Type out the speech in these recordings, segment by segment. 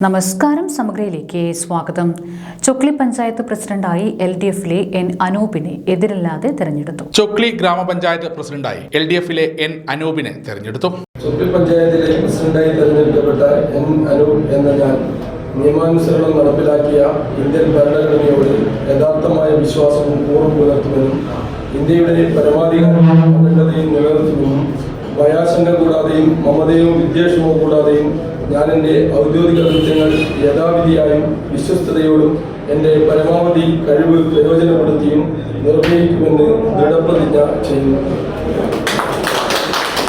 നമസ്കാരം സമഗ്രയിലേക്ക് സ്വാഗതം. ചൊക്ലി പഞ്ചായത്ത് പ്രസിഡന്റായി എൽ ഡി എഫിലെ എൻ അനൂപിനെ എതിരില്ലാതെ തെരഞ്ഞെടുത്തു. ചൊക്ലി ഗ്രാമപഞ്ചായത്ത് പ്രസിഡന്റായി എൽ ഡി എഫിലെ എൻ അനൂപിനെ തെരഞ്ഞെടുത്തു. ചൊക്ലി പഞ്ചായത്തിലെ പ്രസിഡന്റായി തെരഞ്ഞെടുക്കപ്പെട്ട എൻ അനൂപ് എന്ന ഞാൻ നിയമാനുസരണം നടപ്പിലാക്കിയ ഇന്ത്യൻ ഭരണഘടനയോട് യഥാർത്ഥമായ വിശ്വാസവും പൂർവം പുലർത്തുമെന്നും ഇന്ത്യയുടെ പരമാധികാരം നിലനിർത്തുമെന്നും ഭയാശങ്ക കൂടാതെയും മമതയോ വിദ്വേഷമോ കൂടാതെയും ഞാൻ എന്റെ ഔദ്യോഗിക കൃത്യങ്ങൾ യഥാവിധിയായും വിശ്വസ്തയോടും എന്റെ പരമാവധി കഴിവ് പ്രയോജനപ്പെടുത്തിയും നിർവഹിക്കുമെന്ന് ദൃഢപ്രതിജ്ഞ ചെയ്യുന്നു.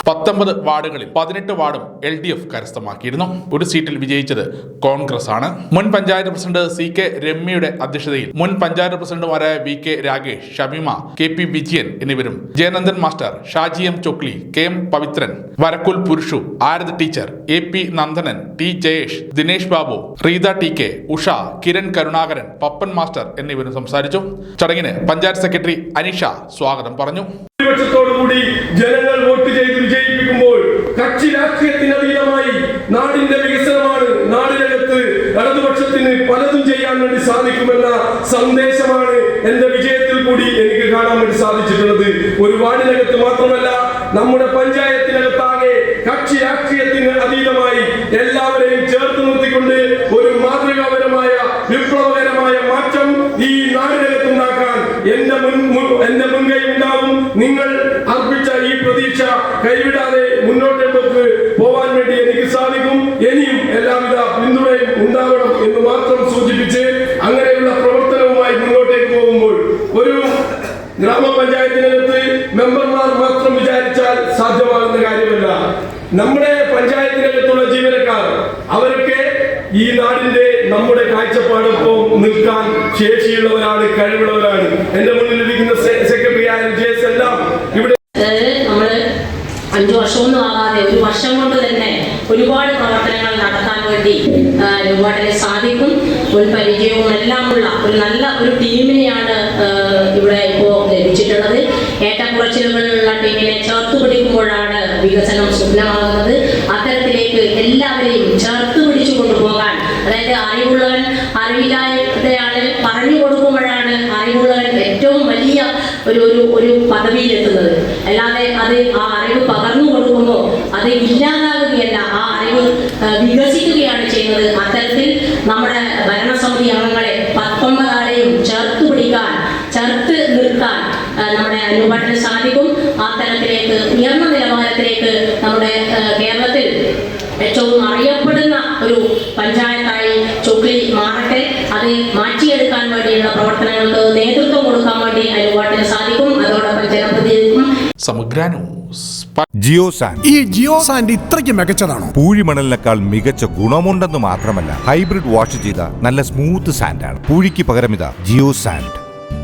പത്തൊമ്പത് വാർഡുകളിൽ പതിനെട്ട് വാർഡും എൽ ഡി എഫ് കരസ്ഥമാക്കിയിരുന്നു. ഒരു സീറ്റിൽ വിജയിച്ചത് കോൺഗ്രസ് ആണ് മുൻ പഞ്ചായത്ത് പ്രസിഡന്റ് സി കെ രമ്യയുടെ അധ്യക്ഷതയിൽ മുൻ പഞ്ചായത്ത് പ്രസിഡന്റുമാരായ V K Ragesh Shameema K P Vijayan എന്നിവരും Jayanandan master Shaji M Chokli K M Pavithran Varakkul Purushu Arath teacher A P Nandanan T Jayesh Dinesh Babu Reetha T K Usha Kiran Karunakaran Pappan master എന്നിവരും സംസാരിച്ചു. ചടങ്ങിന് panchayat secretary Anisha സ്വാഗതം പറഞ്ഞു ഭൂരിപക്ഷത്തോടുകൂടി ജനങ്ങൾ vote ചെയ്ത് വിജയിപ്പിക്കുമ്പോൾ കക്ഷി രാഷ്ട്രീയത്തിന് അതീതമായി നാടിന്റെ വികസനമാണ് നാടിനകത്ത് ഇടതുപക്ഷത്തിന് പലതും ചെയ്യാൻ വേണ്ടി സാധിക്കുമെന്ന സന്ദേശമാണ് എന്റെ വിജയത്തിൽ കൂടി എനിക്ക് കാണാൻ വേണ്ടി സാധിച്ചിട്ടുള്ളത്. ഒരു വാർഡിനകത്ത് മാത്രമല്ല നമ്മുടെ പഞ്ചായത്തിനകത്താകെ കക്ഷി രാഷ്ട്രീയത്തിന് അതീതമായി എല്ലാവരെയും ചേർത്ത് നിർത്തിക്കൊണ്ട് ഒരു മാതൃകാപരമായ വിപ്ലവകരമായ മാറ്റം ഈ നാടിനകത്ത് ഉണ്ടാക്കാൻ എന്റെ മുൻ എന്റെ മുൻകൈ ഉണ്ടാവും. നിങ്ങൾ അർപ്പിച്ച ഈ പ്രതീക്ഷ കൈവിടാതെ മുന്നോട്ടേക്ക് വിചാരിച്ചാൽ സാധ്യമാകുന്ന കാര്യമല്ല. നമ്മുടെ പഞ്ചായത്തിനകത്തുള്ള ജീവനക്കാർ അവർക്ക് ഈ നാടിന്റെ നമ്മുടെ കാഴ്ചപ്പാടൊപ്പം നിൽക്കാൻ ശേഷിയുള്ളവരാണ് കഴിവുള്ളവരാണ്. എന്റെ മുന്നിൽ ഇരിക്കുന്ന സെക്രട്ടറി ആയ വിജയസ് എല്ലാം ഇവിടെ നമ്മൾ അഞ്ചു വർഷമൊന്നും ആകാതെ ഒരു വർഷം കൊണ്ട് തന്നെ ഒരുപാട് പ്രവർത്തനങ്ങൾ നടത്താൻ വേണ്ടി രൂപയുടെ സാധിക്കും. ഒരു പരിചയവും എല്ലാമുള്ള ഒരു നല്ല ഒരു ടീമിനെയാണ് ഇവിടെ ഇപ്പോ ലഭിച്ചിട്ടുള്ളത്. ഏറ്റക്കുറച്ചിലുകളുള്ള ടീമിനെ ചേർത്ത് പിടിക്കുമ്പോഴാണ് വികസനം സ്വപ്നമാകുന്നത്. അത്തരത്തിലേക്ക് എല്ലാവരെയും ചേർത്ത് പിടിച്ചു കൊണ്ടുപോകാൻ അതായത് അറിവുള്ളവൻ അറിവില്ലാത്തയാളെ പറഞ്ഞു കൊടുക്കുമ്പോഴാണ് അറിവുള്ളവൻ ഏറ്റവും വലിയ ഒരു ഒരു ഒരു പദവിയിലെത്തുന്നത്. അല്ലാതെ അത് ആ അറിവ് പകർന്നു കൊടുക്കുമ്പോൾ അത് ഇല്ലാതാകുകയല്ല ആ അറിവ് വികസിക്കുകയാണ് ചെയ്യുന്നത്. അത്തരത്തിൽ നമ്മുടെ ഭരണസമിതി അംഗങ്ങളെ പത്തൊമ്പതാളെയും ചേർത്ത് പിടിക്കാൻ ചേർത്ത് നിർത്താൻ നമ്മുടെ അനുപാട്ടിന് സാധിക്കും. ആ തലത്തിലേക്ക് ഉയർന്ന നിലവാരത്തിലേക്ക് നമ്മുടെ കേരളത്തിൽ ഏറ്റവും അറിയപ്പെടുന്ന ഒരു പഞ്ചായത്തായി ചൊക്ലി മാറട്ടെ. അത് മാറ്റിയെടുക്കാൻ വേണ്ടിയുള്ള പ്രവർത്തനങ്ങൾക്ക് നേതൃത്വം കൊടുക്കാൻ വേണ്ടി അനുപാട്ടിന് സാധിക്കും. അതോടൊപ്പം ജനപ്രതിനിധിക്കും സമഗ്ര ജിയോ സാൻഡ്. ഈ ജിയോ സാൻഡ് ഇത്രയ്ക്ക് മികച്ചതാണോ? പൂഴിമണലിനേക്കാൾ മികച്ച ഗുണമുണ്ടെന്ന് മാത്രമല്ല ഹൈബ്രിഡ് വാഷ് ചെയ്ത നല്ല സ്മൂത്ത് സാൻഡാണ്. പൂഴിക്ക് പകരം ഇതാ ജിയോ സാൻഡ്.